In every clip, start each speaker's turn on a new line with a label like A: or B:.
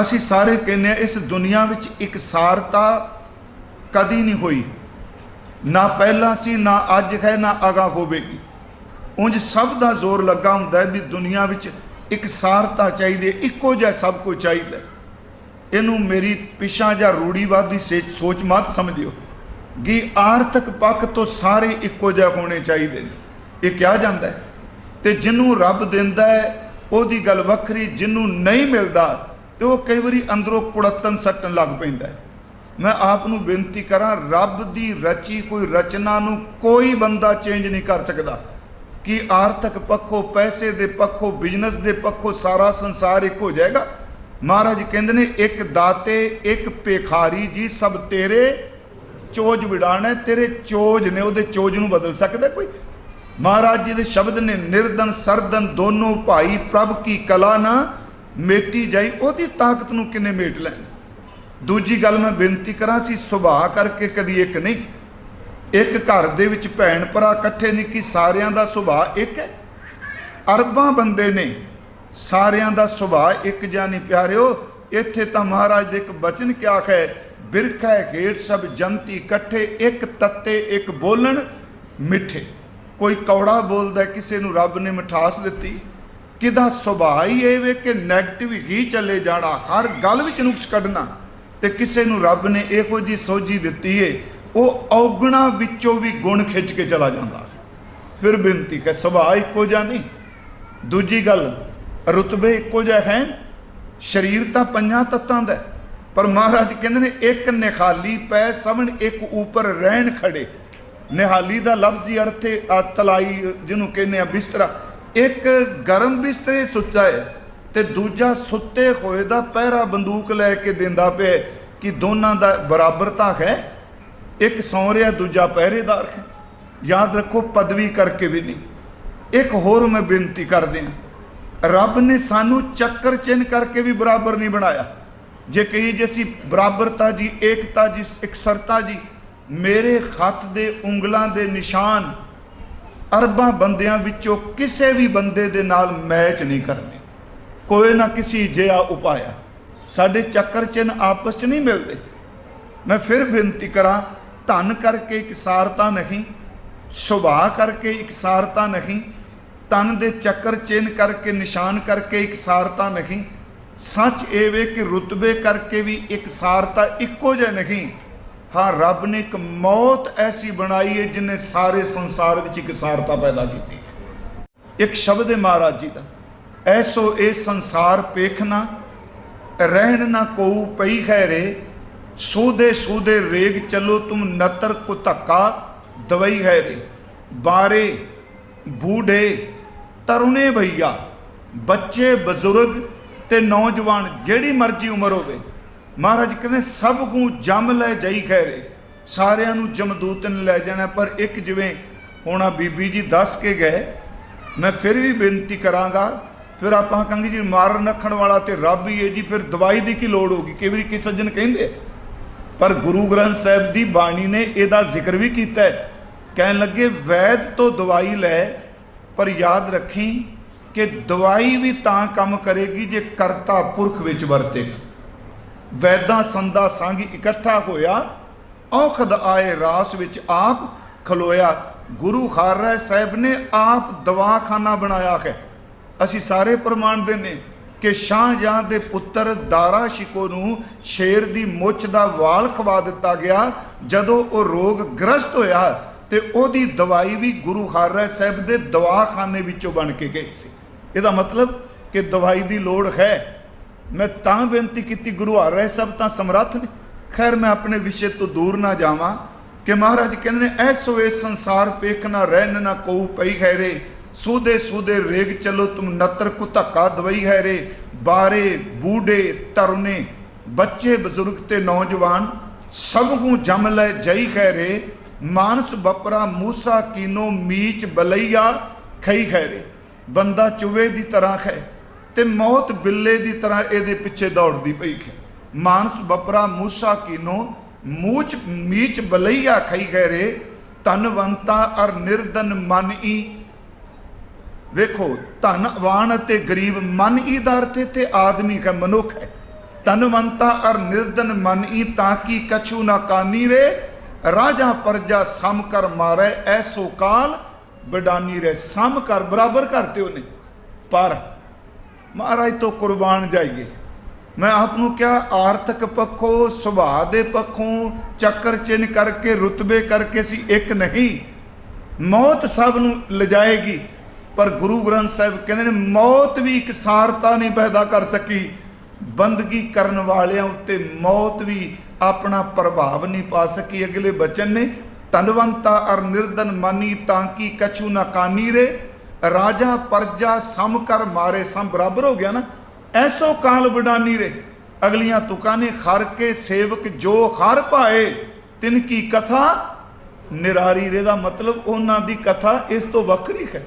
A: ਅਸੀਂ ਸਾਰੇ ਕਹਿੰਦੇ ਆ ਇਸ ਦੁਨੀਆ ਵਿੱਚ ਇਕਸਾਰਤਾ ਕਦੀ ਨਹੀਂ ਹੋਈ। ਨਾ ਪਹਿਲਾਂ ਸੀ, ਨਾ ਅੱਜ ਹੈ, ਨਾ ਅਗਾ ਹੋਵੇਗੀ। ਉਂਝ ਸਭ ਦਾ ਜ਼ੋਰ ਲੱਗਾ ਹੁੰਦਾ ਹੈ ਵੀ ਦੁਨੀਆ ਵਿੱਚ ਇਕਸਾਰਤਾ ਚਾਹੀਦੀ ਹੈ, ਇੱਕੋ ਜਿਹਾ ਸਭ ਕੁਝ ਚਾਹੀਦਾ ਇਹਨੂੰ ਮੇਰੀ ਪਿਛਾ ਜਾਂ ਰੂੜੀਵਾਦੀ ਸੇ- ਸੋਚ ਮਤ ਸਮਝਿਓ ਕਿ ਆਰਥਿਕ ਪੱਖ ਤੋਂ ਸਾਰੇ ਇੱਕੋ ਜਿਹੇ ਹੋਣੇ ਚਾਹੀਦੇ ਨੇ। ਇਹ ਕਿਹਾ ਜਾਂਦਾ ਹੈ। ਤੇ ਜਿਹਨੂੰ ਰੱਬ ਦਿੰਦਾ ਹੈ, ਉਹਦੀ ਗੱਲ ਵੱਖਰੀ, ਜਿਹਨੂੰ ਨਹੀਂ ਮਿਲਦਾ ਤੇ ਉਹ ਕਈ ਵਾਰੀ ਅੰਦਰੋਂ ਕੁੜੱਤਨ ਸੱਟਣ ਲੱਗ ਪੈਂਦਾ ਹੈ। ਮੈਂ ਆਪ ਨੂੰ ਬੇਨਤੀ ਕਰਾਂ ਰੱਬ ਦੀ ਰਚੀ ਕੋਈ ਰਚਨਾ ਨੂੰ ਕੋਈ ਬੰਦਾ ਚੇਂਜ ਨਹੀਂ ਕਰ ਸਕਦਾ। ਕਿ ਆਰਥਿਕ ਪੱਖੋਂ ਪੈਸੇ ਦੇ ਪੱਖੋਂ ਬਿਜ਼ਨਸ ਦੇ ਪੱਖੋਂ ਸਾਰਾ ਸੰਸਾਰ ਇੱਕ ਹੋ ਜਾਏਗਾ? ਮਹਾਰਾਜ ਕਹਿੰਦੇ ਨੇ ਇੱਕ ਦਾਤੇ ਇੱਕ ਭੇਖਾਰੀ ਜੀ ਸਭ ਤੇਰੇ ਚੋਜ ਵਿਡਾਣਾ ਹੈ, ਤੇਰੇ ਚੋਜ ਨੇ ਉਹਦੇ ਚੋਜ ਨੂੰ ਬਦਲ ਸਕਦਾ ਕੋਈ? ਮਹਾਰਾਜ ਜੀ ਦੇ ਸ਼ਬਦ ਨੇ ਨਿਰਦਨ ਸਰਦਨ ਦੋਨੋਂ ਭਾਈ ਪ੍ਰਭ ਕੀ ਕਲਾ ਨਾ ਮੇਟੀ ਜਾਈ, ਉਹਦੀ ਤਾਕਤ ਨੂੰ ਕਿੰਨੇ ਮੇਟ ਲੈਣ? ਦੂਜੀ ਗੱਲ ਮੈਂ ਬੇਨਤੀ ਕਰਾਂ ਸੀ, ਸੁਭਾਅ ਕਰਕੇ ਕਦੀ ਇੱਕ ਨਹੀਂ। ਇੱਕ ਘਰ ਦੇ ਵਿੱਚ ਭੈਣ ਭਰਾ ਇਕੱਠੇ ਨਹੀਂ ਕਿ ਸਾਰਿਆਂ ਦਾ ਸੁਭਾਅ ਇੱਕ ਹੈ। ਅਰਬਾਂ ਬੰਦੇ ਨੇ, ਸਾਰਿਆਂ ਦਾ ਸੁਭਾਅ ਇੱਕ ਜਿਹਾ ਨਹੀਂ ਪਿਆਰਿਓ। ਇੱਥੇ ਤਾਂ ਮਹਾਰਾਜ ਦੇ ਇੱਕ ਬਚਨ ਕਿਆ ਹੈ, ਬਿਰਖੈ ਹੇਠ ਸਭ ਜੰਤੀ ਇਕੱਠੇ, ਇੱਕ ਤੱਤੇ, ਇੱਕ ਬੋਲਣ, ਮਿੱਠੇ। ਕੋਈ ਕੌੜਾ ਬੋਲਦਾ, ਕਿਸੇ ਨੂੰ ਰੱਬ ਨੇ ਮਿਠਾਸ ਦਿੱਤੀ। ਕਿਦਾ ਸੁਭਾਅ ਹੀ ਇਹ ਵੇ ਕਿ 네ਗੇਟਿਵ ਹੀ ਚੱਲੇ ਜਾਣਾ, ਹਰ ਗੱਲ ਵਿੱਚ ਨੁਕਸ ਕੱਢਣਾ। ਤੇ ਕਿਸੇ ਨੂੰ ਰੱਬ ਨੇ ਇਹੋ ਜੀ ਸੋਝੀ ਦਿੱਤੀ ਏ, ਉਹ ਔਗਣਾ ਵਿੱਚੋਂ ਵੀ ਗੁਣ ਖਿੱਚ ਕੇ ਚਲਾ ਜਾਂਦਾ ਫਿਰ ਬੇਨਤੀ ਕਿ ਸੁਭਾਅ ਇੱਕੋ ਜਿਹਾ ਨਹੀਂ। ਦੂਜੀ ਗੱਲ, ਰੁਤਬੇ ਇੱਕੋ ਜਿਹਾ ਹੈ। ਸਰੀਰ ਤਾਂ ਪੰਜਾਂ ਤੱਤਾਂ ਦਾ ਪਰ ਮਹਾਰਾਜ ਕਹਿੰਦੇ ਨੇ, ਇੱਕ ਨਿਹਾਲੀ ਪੈ ਸਵਣ, ਇੱਕ ਉੱਪਰ ਰਹਿਣ ਖੜੇ। ਨਿਹਾਲੀ ਦਾ ਲਫ਼ਜ਼ੀ ਅਰਥ ਹੈ ਆ, ਤਲਾਈ ਜਿਹਨੂੰ ਕਹਿੰਦੇ ਆ ਬਿਸਤਰਾ। ਇੱਕ ਗਰਮ ਬਿਸਤਰੇ ਸੁੱਤਾ ਹੈ ਤੇ ਦੂਜਾ ਸੁੱਤੇ ਹੋਏ ਦਾ ਪਹਿਰਾ ਬੰਦੂਕ ਲੈ ਕੇ ਦਿੰਦਾ ਪਿਆ ਕਿ ਦੋਨਾਂ ਦਾ ਬਰਾਬਰਤਾ ਹੈ। ਇੱਕ ਸੌਂ ਰਿਹਾ, ਦੂਜਾ ਪਹਿਰੇਦਾਰ ਹੈ। ਯਾਦ ਰੱਖੋ, ਪਦਵੀ ਕਰਕੇ ਵੀ ਨਹੀਂ। ਇੱਕ ਹੋਰ ਮੈਂ ਬੇਨਤੀ ਕਰਦੇ ਹਾਂ। ਰੱਬ ਨੇ ਸਾਨੂੰ ਚੱਕਰ ਚਿੰਨ ਕਰਕੇ ਵੀ ਬਰਾਬਰ ਨਹੀਂ ਬਣਾਇਆ। ਜੇ ਕਹੀ ਜੇ ਅਸੀਂ ਬਰਾਬਰਤਾ ਜੀ, ਏਕਤਾ ਜੀ, ਇਕਸਰਤਾ ਜੀ, ਮੇਰੇ ਹੱਥ ਦੇ ਉਂਗਲਾਂ ਦੇ ਨਿਸ਼ਾਨ ਅਰਬਾਂ ਬੰਦਿਆਂ ਵਿੱਚੋਂ ਕਿਸੇ ਵੀ ਬੰਦੇ ਦੇ ਨਾਲ ਮੈਚ ਨਹੀਂ ਕਰਨੇ। ਕੋਈ ਨਾ ਕਿਸੇ ਜਿਹਾ ਉਪਾਇਆ ਸਾਡੇ ਚੱਕਰ ਚਿੰਨ ਆਪਸ ਚ ਨਹੀਂ ਮਿਲਦੇ। ਮੈਂ ਫਿਰ ਬੇਨਤੀ ਕਰਾਂ, ਧਨ ਕਰਕੇ ਇਕਸਾਰਤਾ ਨਹੀਂ, ਸੁਭਾਅ ਕਰਕੇ ਇਕਸਾਰਤਾ ਨਹੀਂ ਤਨ ਦੇ ਚੱਕਰ ਚਿੰਨ ਕਰਕੇ, ਨਿਸ਼ਾਨ ਕਰਕੇ ਇਕਸਾਰਤਾ ਨਹੀਂ, ਸੱਚ ਇਹ ਵੇ ਕਿ ਰੁਤਬੇ ਕਰਕੇ ਵੀ ਇਕਸਾਰਤਾ ਇੱਕੋ ਜਿਹਾ ਨਹੀਂ। ਹਾਂ, ਰੱਬ ਨੇ ਇੱਕ ਮੌਤ ਐਸੀ ਬਣਾਈ ਹੈ ਜਿਨੇ ਸਾਰੇ ਸੰਸਾਰ ਵਿੱਚ ਇਕਸਾਰਤਾ ਪੈਦਾ ਕੀਤੀ ਇੱਕ ਸ਼ਬਦ ਹੈ ਮਹਾਰਾਜ ਜੀ ਦਾ, ਐਸੋ ਇਹ ਸੰਸਾਰ ਪੇਖਣਾ ਰਹਿਣ ਨਾ ਕੋਉ ਪਈ ਖੈਰੇ, ਸੂਦੇ ਸੂਦੇ ਰੇਗ ਚਲੋ ਤੁਮ ਨਤਰ ਕੋ ਧੱਕਾ ਦਵਾਈ ਹੈ ਰੇ ਬਾਰੇ ਬੂਢੇ ਤਰੁਣੇ ਭਈਆ, ਬੱਚੇ ਬਜ਼ੁਰਗ ਤੇ ਨੌਜਵਾਨ ਜਿਹੜੀ ਮਰਜ਼ੀ ਉਮਰ ਹੋਵੇ ਮਹਾਰਾਜ ਕਹਿੰਦੇ, ਸਭ ਨੂੰ ਜਮ ਲੈ ਜਾਈ ਖੈਰੇ। ਸਾਰਿਆਂ ਨੂੰ ਜਮਦੂਤ ਨੇ ਲੈ ਜਾਣਾ, ਪਰ ਇੱਕ ਜਿਵੇਂ ਹੋਣਾ ਬੀਬੀ ਜੀ ਦੱਸ ਕੇ ਗਏ, ਮੈਂ ਫਿਰ ਵੀ ਬੇਨਤੀ ਕਰਾਂਗਾ, ਫਿਰ ਆਪਾਂ ਕਹਾਂਗੇ ਜੀ ਮਾਰਨ ਰੱਖਣ ਵਾਲਾ ਤੇ ਰੱਬ ਹੀ ਹੈ ਜੀ, ਫਿਰ ਦਵਾਈ ਦੀ ਕੀ ਲੋੜ ਹੋਗੀ ਕਈ ਵਾਰੀ ਕੀ ਸੱਜਣ ਕਹਿੰਦੇ, ਪਰ ਗੁਰੂ ਗ੍ਰੰਥ ਸਾਹਿਬ ਦੀ ਬਾਣੀ ਨੇ ਇਹਦਾ ਜ਼ਿਕਰ ਵੀ ਕੀਤਾ ਹੈ। ਕਹਿਣ ਲੱਗੇ, ਵੈਦ ਤੋਂ ਦਵਾਈ ਲੈ, ਪਰ ਯਾਦ ਰੱਖੀ ਕਿ ਦਵਾਈ ਵੀ ਤਾਂ ਕੰਮ ਕਰੇਗੀ ਜੇ ਕਰਤਾ ਪੁਰਖ ਵਿੱਚ ਵਰਤੇਗਾ ਵੈਦਾਂ ਸੰਦਾ ਸੰਗ ਇਕੱਠਾ ਹੋਇਆ, ਔਖਦ ਆਏ ਰਾਸ ਵਿੱਚ ਆਪ ਖਲੋਇਆ। ਗੁਰੂ ਖਾਲਸਾ ਸਾਹਿਬ ਨੇ ਆਪ ਦਵਾਖਾਨਾ ਬਣਾਇਆ ਹੈ। ਅਸੀਂ ਸਾਰੇ ਪ੍ਰਮਾਣ ਦਿੰਨੇ ਕਿ ਸ਼ਾਹਜਹਾਂ ਦੇ ਪੁੱਤਰ ਦਾਰਾ ਸ਼ਿਕੋ ਨੂੰ ਸ਼ੇਰ ਦੀ ਮੁੱਛ ਦਾ ਵਾਲ ਖਵਾ ਦਿੱਤਾ ਗਿਆ। ਜਦੋਂ ਉਹ ਰੋਗ ਗ੍ਰਸਤ ਹੋਇਆ ਤੇ ਉਹਦੀ ਦਵਾਈ ਵੀ ਗੁਰੂ ਖਾਲਸਾ ਸਾਹਿਬ ਦੇ ਦਵਾਖਾਨੇ ਵਿੱਚੋਂ ਬਣ ਕੇ ਗਈ ਸੀ। ਇਹਦਾ ਮਤਲਬ ਕਿ ਦਵਾਈ ਦੀ ਲੋੜ ਹੈ। ਮੈਂ ਤਾਂ ਬੇਨਤੀ ਕੀਤੀ, ਗੁਰੂ ਆ ਰਹੇ ਸਭ ਤਾਂ ਸਮਰੱਥ ਨੇ। ਖੈਰ, ਮੈਂ ਆਪਣੇ ਵਿਸ਼ੇ ਤੋਂ ਦੂਰ ਨਾ ਜਾਵਾਂ ਕਿ ਮਹਾਰਾਜ ਕਹਿੰਦੇ ਨੇ, ਐਸੋ ਇਹ ਸੰਸਾਰ ਪੇਖ ਨਾ ਰਹਿਨ ਨਾ ਕੋਉ ਪਈ ਹੈ ਸੂਦੇ ਸੂਦੇ ਰੇਗ ਚਲੋ, ਤੁਮ ਨਤਰ ਕੁ ਧੱਕਾ ਦਵਈ ਹੈ ਰੇ ਬਾਰੇ, ਬੂਢੇ ਤਰੁਨੇ ਬੱਚੇ, ਬਜ਼ੁਰਗ ਤੇ ਨੌਜਵਾਨ, ਸਭ ਨੂੰ ਜਮ ਲੈ ਜਈ ਕਹਿ ਰੇ ਮਾਨਸ ਬਪਰਾ ਮੂਸਾ ਕੀਨੋ, ਮੀਚ ਬਲਈਆ ਖਈ ਖੈ ਰੇ ਬੰਦਾ ਚੁਵੇ ਦੀ ਤਰ੍ਹਾਂ ਖੈ। ਤੇ ਮੌਤ ਬਿੱਲੇ ਦੀ ਤਰ੍ਹਾਂ ਇਹਦੇ ਪਿੱਛੇ ਦੌੜਦੀ ਪਈ ਹੈ ਮਾਨਸ ਬਪਰਾ ਮੂਸਾ ਕੀਨੋ, ਮੂਚ ਮੀਚ ਬਲਈਆ ਖਈ ਗਏ ਧਨਵੰਤਾ ਅਰ ਨਿਰਦਨ ਮਨ ਈ। ਵੇਖੋ ਧਨਵਾਨ ਅਤੇ ਗਰੀਬ ਮਨ ਦਾ ਅਰਥ ਇੱਥੇ ਆਦਮੀ ਹੈ ਮਨੁੱਖ ਹੈ। ਤਨਵੰਤਾ ਅਰ ਨਿਰਦਨ ਮਨਈ ਤਾਂ ਕਿ ਕਛੂ ਨਾ ਕਾਨੀ ਰੇ? ਰਾਜਾ ਪਰਜਾ ਸਮ ਕਰ ਮਾਰੇ, ਐਸੋ ਕਾਲ ਬਡਾਨੀ ਰੇ। ਸਮ ਕਰ ਬਰਾਬਰ ਕਰਤੇ ਉਹਨੇ ਪਰ ਮਹਾਰਾਜ ਤੋਂ ਕੁਰਬਾਨ ਜਾਈਏ। ਮੈਂ ਆਪ ਨੂੰ ਕਿਹਾ, ਆਰਥਿਕ ਪੱਖੋਂ, ਸੁਭਾਅ ਦੇ ਪੱਖੋਂ, ਚੱਕਰ ਚਿੰਨ ਕਰਕੇ, ਰੁਤਬੇ ਕਰਕੇ ਸੀ ਇੱਕ ਨਹੀਂ। ਮੌਤ ਸਭ ਨੂੰ ਲਿਜਾਏਗੀ। ਪਰ ਗੁਰੂ ਗ੍ਰੰਥ ਸਾਹਿਬ ਕਹਿੰਦੇ ਨੇ, ਮੌਤ ਵੀ ਇੱਕ ਸਾਰਤਾ ਨਹੀਂ ਪੈਦਾ ਕਰ ਸਕੀ। ਬੰਦਗੀ ਕਰਨ ਵਾਲਿਆਂ ਉੱਤੇ ਮੌਤ ਵੀ ਆਪਣਾ ਪ੍ਰਭਾਵ ਨਹੀਂ ਪਾ ਸਕੀ। ਅਗਲੇ ਬਚਨ ਨੇ ਤਨਵੰਤਾ ਅਰ ਨਿਰਦਨ ਮਾਨੀ ਤਾਂ ਕੀ ਕਛੂ ਨਾ ਕਾਨੀ ਰੇ। ਰਾਜਾ ਪਰਜਾ ਸਮ ਕਰ ਮਾਰੇ ਸਮ, ਬਰਾਬਰ ਹੋ ਗਿਆ ਨਾ? ਐਸੋ ਕਾਲ ਬਡਾਨੀ ਰੇ। ਅਗਲੀਆਂ ਤੁਕਾਂ ਖਰ ਕੇ ਸੇਵਕ ਜੋ ਹਰ ਭਾਏ ਤਿਨ ਕੀ ਕਥਾ? ਨਿਰਾਰੀ ਰੇ ਦਾ ਮਤਲਬ ਉਹਨਾਂ ਦੀ ਕਥਾ ਇਸ ਤੋਂ ਵੱਖਰੀ ਹੈ।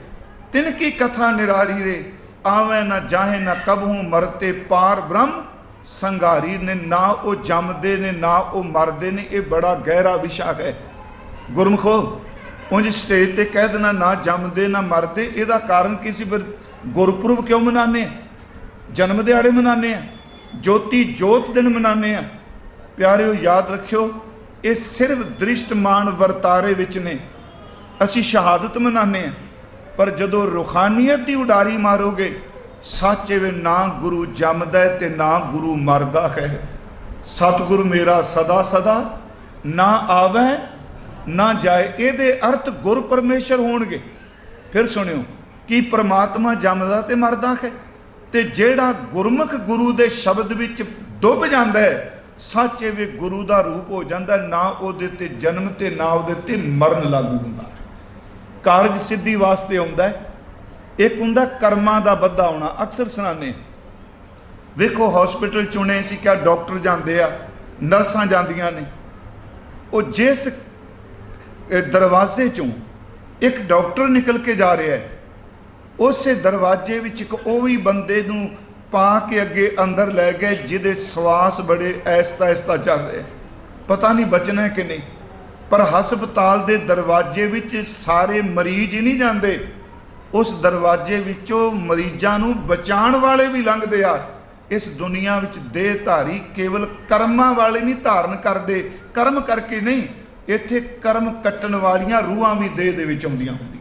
A: ਤਿਨ ਕੀ ਕਥਾ ਨਿਰਾਰੀ ਰੇ? ਆਵੇਂ ਨਾ ਜਾਹੇ ਨਾ ਕਬਹੂ ਮਰਤੇ ਪਾਰ ਬ੍ਰਹਮ। ਸੰਗਾਰੀ ਨੇ ਨਾ ਉਹ ਜੰਮਦੇ ਨੇ, ਨਾ ਉਹ ਮਰਦੇ ਨੇ, ਇਹ ਬੜਾ ਗਹਿਰਾ ਵਿਸ਼ਾ ਹੈ। ਗੁਰਮਖੋ ਉਂਝ ਸਟੇਜ ਤੇ ਕਹਿ ਦੇਣਾ, ਨਾ ਜੰਮਦੇ, ਨਾ ਮਰਦੇ, ਇਹਦਾ ਕਾਰਨ ਕੀ ਸੀ ਫਿਰ? ਗੁਰਪੁਰਬ ਕਿਉਂ ਮਨਾਉਂਦੇ ਆ? ਜਨਮ ਦਿਹਾੜੇ ਮਨਾਉਂਦੇ ਆ? ਜੋਤੀ ਜੋਤ ਦਿਨ ਮਨਾਉਂਦੇ ਆ? ਪਿਆਰਿਓ, ਯਾਦ ਰੱਖਿਓ, ਇਹ ਸਿਰਫ ਦ੍ਰਿਸ਼ਟਮਾਨ ਵਰਤਾਰੇ ਵਿੱਚ ਨੇ। ਅਸੀਂ ਸ਼ਹਾਦਤ ਮਨਾਉਂਦੇ ਆ। ਪਰ ਜਦੋਂ ਰੁਖਾਨੀਅਤ ਦੀ ਉਡਾਰੀ ਮਾਰੋਗੇ, ਸੱਚ ਵੇ ਨਾ ਗੁਰੂ ਜੰਮਦਾ ਹੈ ਤੇ ਨਾ ਗੁਰੂ ਮਰਦਾ ਹੈ। ਸਤਿਗੁਰ ਮੇਰਾ ਸਦਾ ਸਦਾ ਨਾ ਆਵੇ ਨਾ ਜਾਏ, ਇਹਦੇ ਅਰਥ ਗੁਰ ਪਰਮੇਸ਼ਰ ਹੋਣਗੇ। ਫਿਰ ਸੁਣਿਓ, ਕਿ ਪ੍ਰਮਾਤਮਾ ਜੰਮਦਾ ਤੇ ਮਰਦਾ ਹੈ? ਤੇ ਜਿਹੜਾ ਗੁਰਮੁਖ ਗੁਰੂ ਦੇ ਸ਼ਬਦ ਵਿੱਚ ਡੁੱਬ ਜਾਂਦਾ ਹੈ, ਸੱਚੇ ਵੀ ਗੁਰੂ ਦਾ ਰੂਪ ਹੋ ਜਾਂਦਾ, ਨਾ ਉਹਦੇ ਤੇ ਜਨਮ ਤੇ ਨਾ ਉਹਦੇ ਤੇ ਮਰਨ ਲਾਗੂ ਹੁੰਦਾ ਕਾਰਜ ਸਿੱਧੀ ਵਾਸਤੇ ਆਉਂਦਾ ਇੱਕ ਹੁੰਦਾ ਕਰਮਾਂ ਦਾ ਬੱਧਾ ਹੋਣਾ ਅਕਸਰ ਸੁਣਾਉਂਦੇ ਵੇਖੋ ਹਸਪੀਟਲ ਚੁਣੇ ਸੀ ਕਿ ਡਾਕਟਰ ਜਾਂਦੇ ਆ ਨਰਸਾਂ ਜਾਂਦੀਆਂ ਨੇ। ਉਹ ਜਿਸ ਦਰਵਾਜ਼ੇ ਚੋਂ ਇੱਕ ਡਾਕਟਰ ਨਿਕਲ ਕੇ ਜਾ ਰਿਹਾ ਹੈ। ਉਸੇ ਦਰਵਾਜ਼ੇ ਵਿੱਚ ਇੱਕ ਉਹ ਵੀ ਬੰਦੇ ਨੂੰ ਪਾ ਕੇ ਅੱਗੇ ਅੰਦਰ ਲੈ ਗਏ, ਜਿਹਦੇ ਸਵਾਸ ਬੜੇ ਐਸਤਾ ਐਸਤਾ ਚੱਲ ਰਹੇ। ਪਤਾ ਨਹੀਂ ਬਚਣਾ ਕਿ ਨਹੀਂ। ਪਰ ਹਸਪਤਾਲ ਦੇ ਦਰਵਾਜ਼ੇ ਵਿੱਚ ਸਾਰੇ ਮਰੀਜ਼ ਹੀ ਨਹੀਂ ਜਾਂਦੇ। ਉਸ ਦਰਵਾਜ਼ੇ ਵਿੱਚੋਂ ਮਰੀਜ਼ਾਂ ਨੂੰ ਬਚਾਉਣ ਵਾਲੇ ਵੀ ਲੰਘਦੇ ਆ। ਇਸ ਦੁਨੀਆ ਵਿੱਚ ਦੇਹ ਧਾਰੀ ਕੇਵਲ ਕਰਮਾਂ ਵਾਲੇ ਨਹੀਂ ਧਾਰਨ ਕਰਦੇ। ਕਰਮ ਕਰਕੇ ਨਹੀਂ ਇੱਥੇ ਕਰਮ ਕੱਟਣ ਵਾਲੀਆਂ ਰੂਹਾਂ ਵੀ ਦੇਹ ਦੇ ਵਿੱਚ ਆਉਂਦੀਆਂ ਹੁੰਦੀਆਂ।